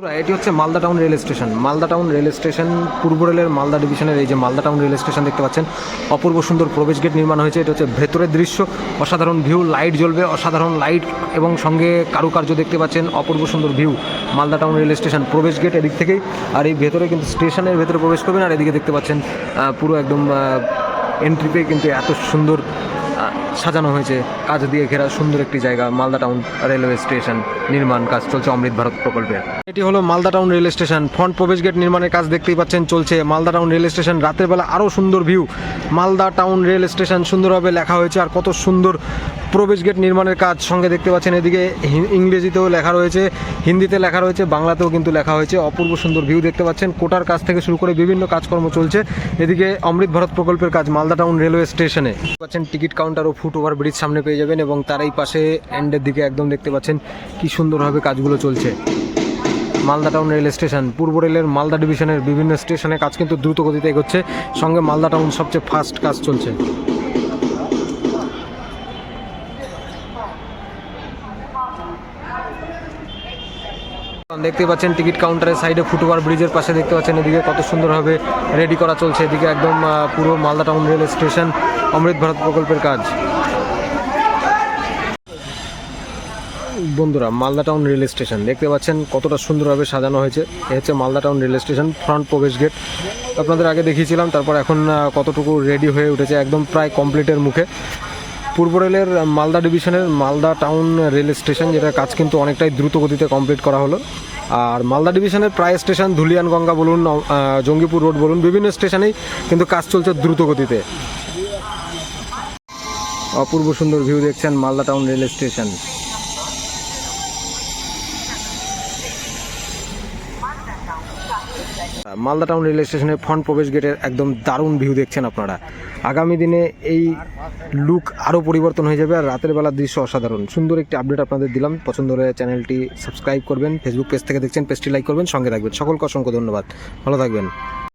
এটি হচ্ছে Malda town rail station. Malda town rail station, পূর্ব রেলের মালদা ডিভিশনের এই যে মালদা টাউন রেল স্টেশন দেখতে পাচ্ছেন, অপূর্ব সুন্দর প্রবেশ গেট নির্মাণ হয়েছে। এটা হচ্ছে ভেতরের দৃশ্য। অসাধারণ ভিউ লাইট জ্বলবে, অসাধারণ লাইট এবং সঙ্গে কারুকার্য দেখতে পাচ্ছেন, অপূর্ব সুন্দর view Malda town rail station প্রবেশ গেট এদিক থেকেই। আর এই ভেতরে কিন্তু স্টেশনের ভেতরে প্রবেশ করবেন, আর এদিকে দেখতে পাচ্ছেন পুরো একদম এন্ট্রিতে কিন্তু এত সুন্দর সাজানো হয়েছে। কাজ দিয়ে ঘেরা সুন্দর একটি জায়গা, মালদা টাউন রেলওয়ে স্টেশন নির্মাণ কাজ চলছে অমৃত ভারত প্রকল্পে। এটি হলো Malda town rail station. Front প্রবেশ গেট নির্মাণের কাজ দেখতেই পাচ্ছেন, চলছে মালদা টাউন রেল স্টেশন। রাতের বেলা আরও সুন্দর view. Malda town rail station সুন্দরভাবে লেখা হয়েছে আর কত সুন্দর প্রবেশ গেট নির্মাণের কাজ সঙ্গে দেখতে পাচ্ছেন। এদিকে ইংরেজিতেও লেখা রয়েছে, হিন্দিতে লেখা রয়েছে, বাংলাতেও কিন্তু লেখা হয়েছে। অপূর্ব সুন্দর ভিউ দেখতে পাচ্ছেন। কোটার কাজ থেকে শুরু করে বিভিন্ন কাজকর্ম চলছে। এদিকে অমৃত ভারত প্রকল্পের কাজ মালদা টাউন রেলওয়ে স্টেশনে। পাচ্ছেন টিকিট কাউন্টার ও ফুট ওভার ব্রিজ সামনে পেয়ে যাবেন এবং তার এই পাশে এন্ডের দিকে একদম দেখতে পাচ্ছেন কি সুন্দরভাবে কাজগুলো চলছে। মালদা টাউন রেল স্টেশন, পূর্ব রেলের মালদা ডিভিশনের বিভিন্ন স্টেশনে কাজ কিন্তু দ্রুত গতিতে এগোচ্ছে। সঙ্গে মালদা টাউন সবচেয়ে ফাস্ট কাজ চলছে। দেখতে পাচ্ছেন টিকিট কাউন্টারের সাইডে ফুটওভার ব্রিজের পাশে দেখতে পাচ্ছেন এদিকে কত সুন্দরভাবে রেডি করা চলছে। এদিকে একদম পুরো Malda town rail station, Amrit Bharat প্রকল্পের কাজ। বন্ধুরা, মালদা টাউন রেল স্টেশন। দেখতে পাচ্ছেন কতটা সুন্দরভাবে সাজানো হয়েছে। এ হচ্ছে Malda town rail station, front প্রবেশ গেট। আপনাদের আগে দেখিয়েছিলাম, তারপর এখন কতটুকু রেডি হয়ে উঠেছে একদম প্রায় কমপ্লিটের মুখে। পূর্ব রেলের মালদা ডিভিশনের মালদা টাউন রেল স্টেশন যেটা কাজ কিন্তু অনেকটাই দ্রুত গতিতে কমপ্লিট করা হলো। আর মালদা ডিভিশনের প্রায় স্টেশন ধুলিয়ান গঙ্গা বলুন জঙ্গিপুর রোড বলুন, বিভিন্ন স্টেশনেই কিন্তু কাজ চলছে দ্রুত গতিতে। অপূর্ব সুন্দর ভিউ দেখছেন Malda town rail station. Malda town rail স্টেশনের ফ্রন্ট প্রবেশ গেটের একদম দারুণ ভিউ দেখছেন আপনারা। আগামী দিনে এই লুক আরও পরিবর্তন হয়ে যাবে আর রাতের বেলার দৃশ্য অসাধারণ। সুন্দর একটি আপডেট আপনাদের দিলাম। পছন্দ হলে চ্যানেলটি সাবস্ক্রাইব করবেন ফেসবুক পেজ থেকে দেখছেন পেজটি লাইক করবেন, সঙ্গে থাকবেন। সকলকে অসংখ্য ধন্যবাদ। ভালো থাকবেন।